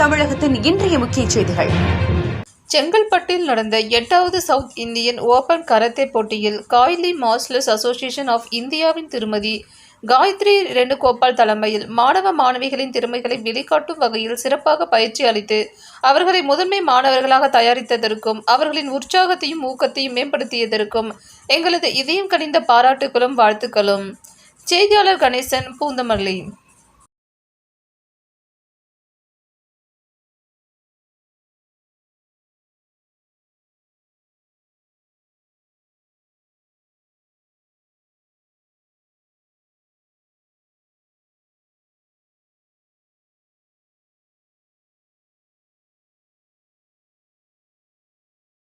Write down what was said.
தமிழகத்தின் இன்றைய முக்கிய செய்திகள். செங்கல்பட்டில் நடந்த எட்டாவது சவுத் இந்தியன் ஓபன் கராத்தே போட்டியில் காய்லி மாஸ்லஸ் அசோசியேஷன் ஆஃப் இந்தியாவின் திருமதி காயத்ரி ரெணுகோபால் தலைமையில் மாணவ மாணவிகளின் திறமைகளை வெளிக்காட்டும் வகையில் சிறப்பாக பயிற்சி அளித்து அவர்களை முதன்மை மாணவர்களாக தயாரித்ததற்கும் அவர்களின் உற்சாகத்தையும் ஊக்கத்தையும் மேம்படுத்தியதற்கும் எங்களது இதயம் கனிந்த பாராட்டுகளும் வாழ்த்துக்களும். செய்தியாளர் கணேசன் பூந்தமல்லி.